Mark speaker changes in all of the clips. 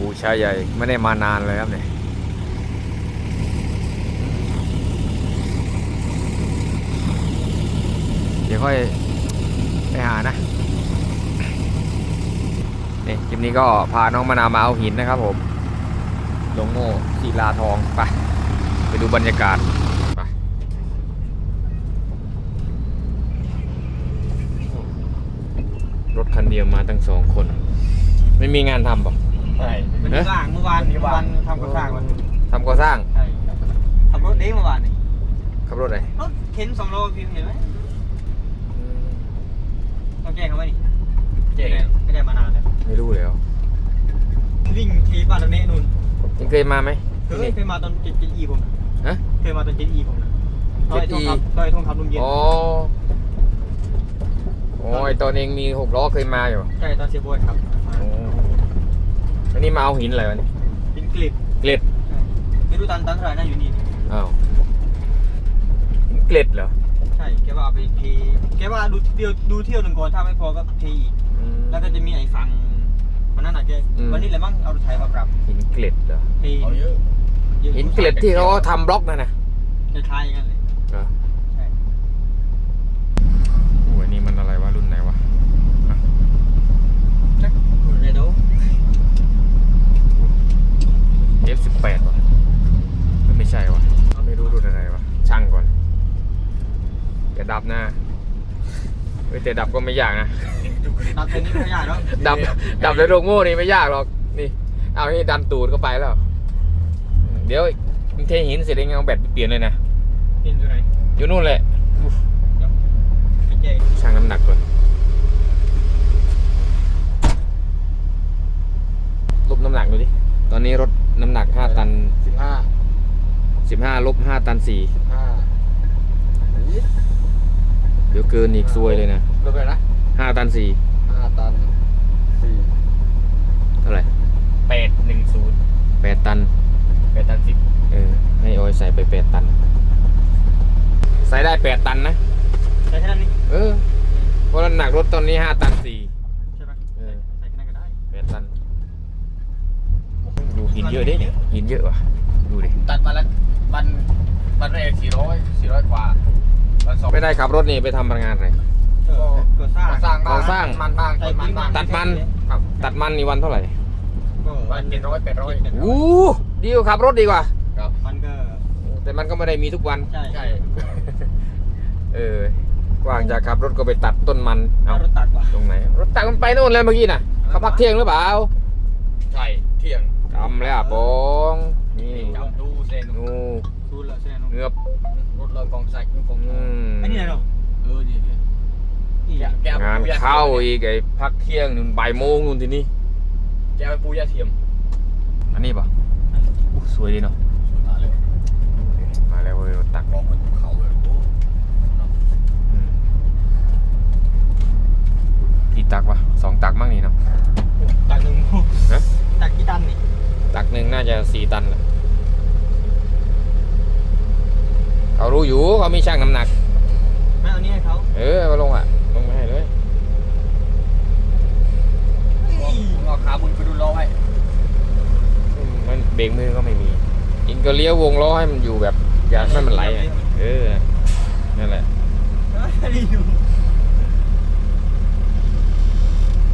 Speaker 1: อูชายใหญ่ไม่ได้มานานเลยครับเนี่ยเดี๋ยวค่อยไปหานะนี่คลิปนี้ก็พาน้องมะนาวมาเอาหินนะครับผมลงโม่ศิลาทองไปไปดูบรรยากาศไปรถคันเดียวมาตั้งสองคน ไม่มีงานทำป่ะ
Speaker 2: ใช่
Speaker 3: มัน
Speaker 1: เอ๊ะ
Speaker 3: สร้างเมื่อวานเมื่อวานทำก่อสร้างมัน
Speaker 1: ทำก่อสร้าง
Speaker 3: ใช่ครับขับรถเด้งเมื่อวานนี่
Speaker 1: ขับรถอะไร
Speaker 3: รถเข็นสองโลพี่เห็นไหมต้องแจ้งเขาไว้นี่
Speaker 2: เจ๊
Speaker 3: ไม่ได้มานานแล้ว
Speaker 1: ไม่รู้เลยเหรอ
Speaker 3: วิ่งทีบ้านตรงนี้นู่น
Speaker 1: ยังเคยมาไหม
Speaker 3: เค
Speaker 1: ที่
Speaker 3: ย
Speaker 1: นี่
Speaker 3: เคยมาตอนเจ็ดเจ็ดอีผมนะ
Speaker 1: ฮะ
Speaker 3: เคยมาตอนเจ็ดอีผมนะซอยทอง
Speaker 1: 7E
Speaker 3: คำซอยทองคำลุงเย็น
Speaker 1: อ๋อโอ้ยตอนเองมีหกล้อเคยมาอยู่
Speaker 3: ใช่ตอนเสียบวยครับมา
Speaker 1: อ๋ออันนี้มาเอาหินอะไรวะนี่
Speaker 3: เป็นกลิบ
Speaker 1: เกล็ด
Speaker 3: ใช่ไม่รู้ตันตันเท่าไหร่น่าอยู่นี่นี่
Speaker 1: อ้าวหินเกล็ดเหรอ
Speaker 3: ใช่ แกว่าเอาไปเทแกว่าดูเที่ยวดูเที่ยวหนึ่งก่อนถ้าไม่พอก็เทอีก
Speaker 1: อืม
Speaker 3: แล้วก็จะมีไอ้ฝั่งวันนั้นอะแก
Speaker 1: อืม
Speaker 3: วันนี้แหละมั้งเอารถไถมาปรับ
Speaker 1: หินเกล็ดเหรอ
Speaker 3: เท
Speaker 2: เอาเยอะ
Speaker 3: ยอะ
Speaker 1: หินเกล็ดที่เขาทำบล็อกนั่นนะ
Speaker 3: คล้ายๆอย่างนั้นเลย
Speaker 1: เหรอ
Speaker 3: ใช่
Speaker 1: โอ้ยนี่มันอะไรวะรุ่นไหนวะ
Speaker 3: เรโด
Speaker 1: F18 วะไม่ใช่วะไม่รู้รุ่นอะไรวะช่างก่อนอย่าดับหน้า เฮ้ยแต่ดับก็ไม่ยากนะ
Speaker 3: ตัดเป็นนี่ไม่ยากแล้ว
Speaker 1: ดับดับในโรงโม่นี่ไม่ยากหรอก นี่ เอานี่ดันตูดเข้าไปแล้ว เดี๋ยวมึงเทหินเสร็จเองเอาแบตไปเปลี่ยนเลยนะ
Speaker 3: เป็นตัวไหน
Speaker 1: อยู่นู่นแหละ
Speaker 3: ไปแจ้ง
Speaker 1: ช่างน้ำหนักก่อน ลบน้ำหนักดูดิ ตอนนี้รถน้ำหนัก 5 ตัน
Speaker 2: สิบห้า
Speaker 1: 15 ลบ 5 ตัน
Speaker 2: ห้า
Speaker 1: 4 เดี๋ยวเกินอีกซวยเลยนะ
Speaker 2: ลบไปนะ
Speaker 1: 5ตัน
Speaker 2: ห้าตันสี่
Speaker 1: 4เท่าไหร่
Speaker 2: แปดหนึ่งศูนย์
Speaker 1: 8ตัน
Speaker 2: แปดตันสิบ
Speaker 1: เออให้ออยใส่ไป8ตัน ใส่ได้8ตันนะ
Speaker 3: ใช่แค่นั้นนี่
Speaker 1: เออเพราะน้ำหนักรถตอนนี้5ตัน4
Speaker 3: ใช่ปะ
Speaker 1: เออ
Speaker 3: ใส่แค่นั้นก็ได้
Speaker 1: แปดตันดูหินเยอะดิเนี่ยหินเยอะว่ะดูดิ
Speaker 2: ตัดมาแล้วมันมันแรกสี่ร้อยสี่ร้อยกว่า วันสอง
Speaker 1: ไม่ได้ขับรถนี่ไปทำงานอะไร
Speaker 3: เออก่อสร้าง
Speaker 2: ก่อสร้างบ้าง
Speaker 1: ก่อสร้าง
Speaker 2: มันบ้างต้นมันบ้าง
Speaker 1: ตัดมัน
Speaker 2: ครับ
Speaker 1: ตัดมันนี่วันเท่าไหร่
Speaker 3: ก็
Speaker 2: วันเจ็ดร้อยแปดร้อย
Speaker 1: อู้ดีกว่าขับรถดีกว่า
Speaker 2: ครับ
Speaker 3: มันก็
Speaker 1: แต่มันก็ไม่ได้มีทุกวัน
Speaker 3: ใช่
Speaker 2: ใช่
Speaker 1: เออกว่างจากขับรถก็ไปตัดต้นมันเอา
Speaker 3: เอารถตัดว่ะ
Speaker 1: ตรงไหน รถตัดมันไปโน่นเลยเมื่อกี้น่ะเขาพักเที่ยงหรือเปล่า
Speaker 2: ใช่เที่ยง
Speaker 1: ทำแล้วอะโปองนี่
Speaker 2: จำดูเซน
Speaker 1: นู
Speaker 3: ดูแล้วใช่ไหม
Speaker 1: เงือบ
Speaker 2: รถเลยกองใส่กอง
Speaker 1: อืม
Speaker 3: อันนี้อะไรเนาะ
Speaker 2: เออดีดี
Speaker 3: นี่
Speaker 2: แกแก
Speaker 1: งานเข้าอีกไอ้พักเที่ยงนู่นบ่ายโมงนู่นทีนี้
Speaker 2: แกไปปูยาเทียม
Speaker 1: อันนี้ป่ะอู้สวยดีเนาะ
Speaker 2: มาเลย
Speaker 1: มาแล้วเว้ยรถตัก
Speaker 2: มองเหมือนภูเขาเลยโอ้
Speaker 1: อืมกี่ตักวะสองตักมั้งนี่เนาะ
Speaker 3: ตักหนึ่ง
Speaker 1: ฮะ
Speaker 3: ตักกี่ตันนี่
Speaker 1: ตักหนึ่งน่าจะสี่ตันแหละ เขารู้อยู่เขามีช่างน้ำหนัก
Speaker 3: ไม่เอานี่ให้เขา
Speaker 1: เออมาลงอะ ลงมาให้เลย
Speaker 2: ผมเอาขาบุญไปดูล้อให้
Speaker 1: มันเบรกมือก็ไม่มีอินก็เลี้ยววงล้อให้มันอยู่แบบ อย่าให้มันไหลอะเออ นั่นแหละ
Speaker 3: รีวิว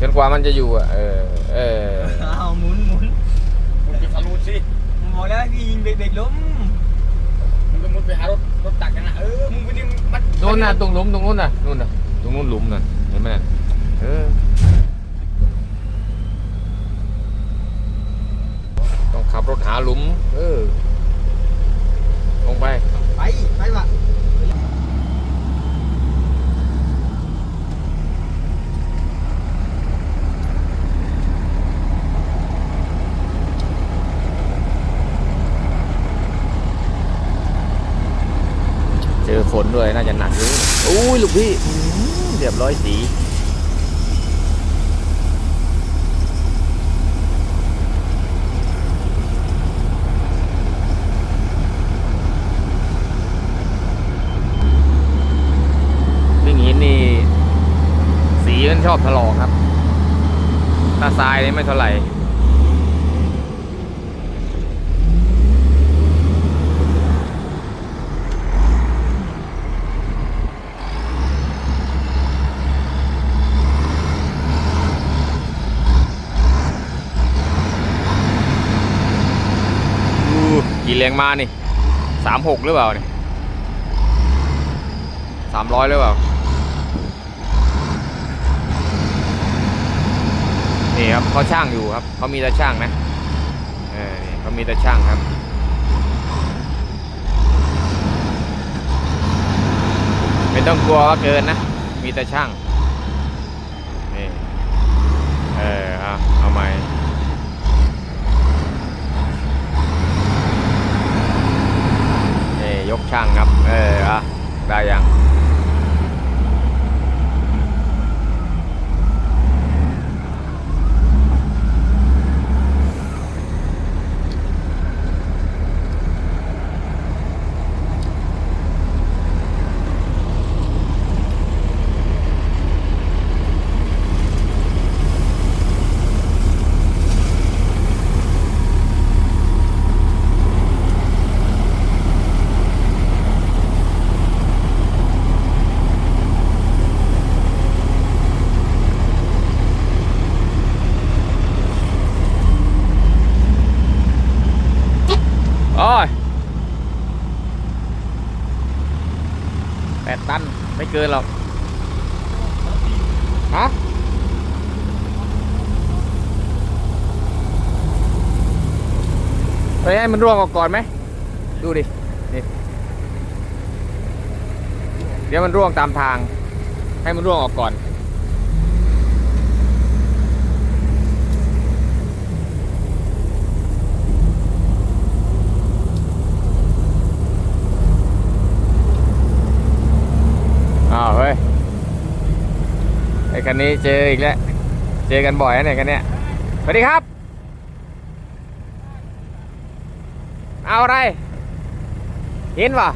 Speaker 1: จนกว่ามันจะอยู่อะ เออ เออ
Speaker 3: เอาหมุนหมุน
Speaker 2: มึงไปทะลุสิ
Speaker 3: ผมบอกแล้วให้พี่ยิงเบรกเบรกล้ม
Speaker 2: มึงก็มุดไปหารถรถตักกันนะเออมึงไปนี่มัน
Speaker 1: นู่นน่ะตรงหลุมตรงนู้นน่ะนู่นน่ะตรงนู้นหลุมน่ะเห็นไหมน่ะเออต้องขับรถหาหลุม เออลงไป
Speaker 3: ไปไปว่ะ
Speaker 1: เจอฝน ด้วยน่าจะหนักอยู่อุ้ยลูกพี่อื้อหือเรียบร้อยสีวิ่งหินนี่สีมันชอบถลอกครับ ถ้าทรายนี่ไม่เท่าไหร่ แรงมานี่สามหกหรือเปล่านี่สามร้อยหรือเปล่า นี่ครับเขาช่างอยู่ครับเขามีตาช่างนะเออนี่เขามีตาช่างครับไม่ต้องกลัวว่าเกินนะ มีตาช่างนี่เออเอาเอาใหม่นี่ ยกช่างครับ เอออะได้ยัง แปดตัน ไม่เกินหรอก ฮะไปให้มันร่วงออกก่อนไหม ดูดิ นี่ เดี๋ยวมันร่วงตามทาง ให้มันร่วงออกก่อน อ้าวเฮ้ย ไอ้ คันนี้เจออีกแล้ว เจอกันบ่อยนะเนี่ยคันเนี้ยสวัสดีครับ เอาอะไร เห็นปะ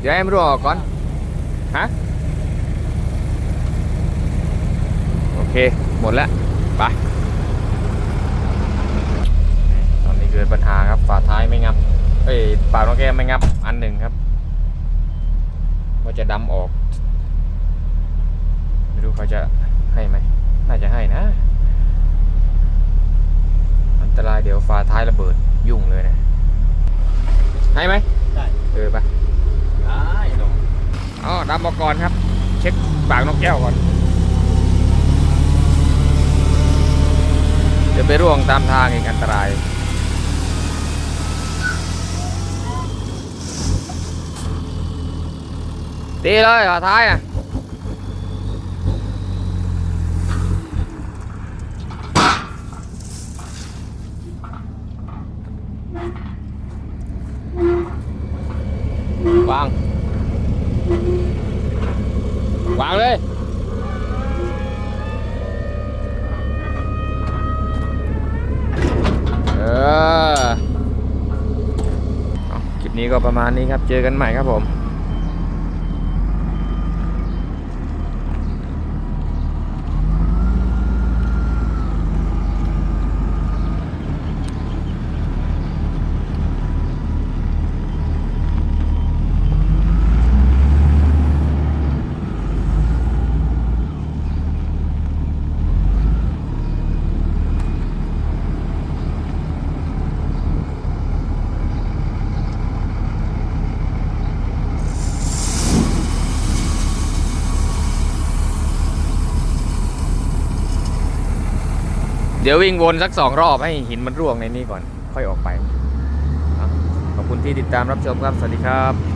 Speaker 1: เดี๋ยวให้มันรั่วออกก่อน ฮะ โอเค หมดแล้ว ไป ตอนนี้เกิดปัญหาครับ ฝาท้ายไม่งับ เอ้ย ปากน้องแก้มไม่งับ อันหนึ่งครับ ว่าจะดำออก ไม่รู้เขาจะให้ไหม น่าจะให้นะ อันตรายเดี๋ยวฝาท้ายระเบิดยุ่งเลยนะ ให้ไหม
Speaker 3: ได้
Speaker 1: เออไป
Speaker 3: ได้ลง
Speaker 1: อ๋อดำออกก่อนครับ เช็คปากนกแก้วก่อน เดี๋ยวไปร่วงตามทางอีกอันตราย ตีเลยฝาท้ายอะวาง วางเลยเออคลิปนี้ก็ประมาณนี้ครับ เจอกันใหม่ครับผม เดี๋ยววิ่งวนสักสองรอบให้หินมันร่วงในนี้ก่อน ค่อยออกไป ขอบคุณที่ติดตามรับชมครับ สวัสดีครับ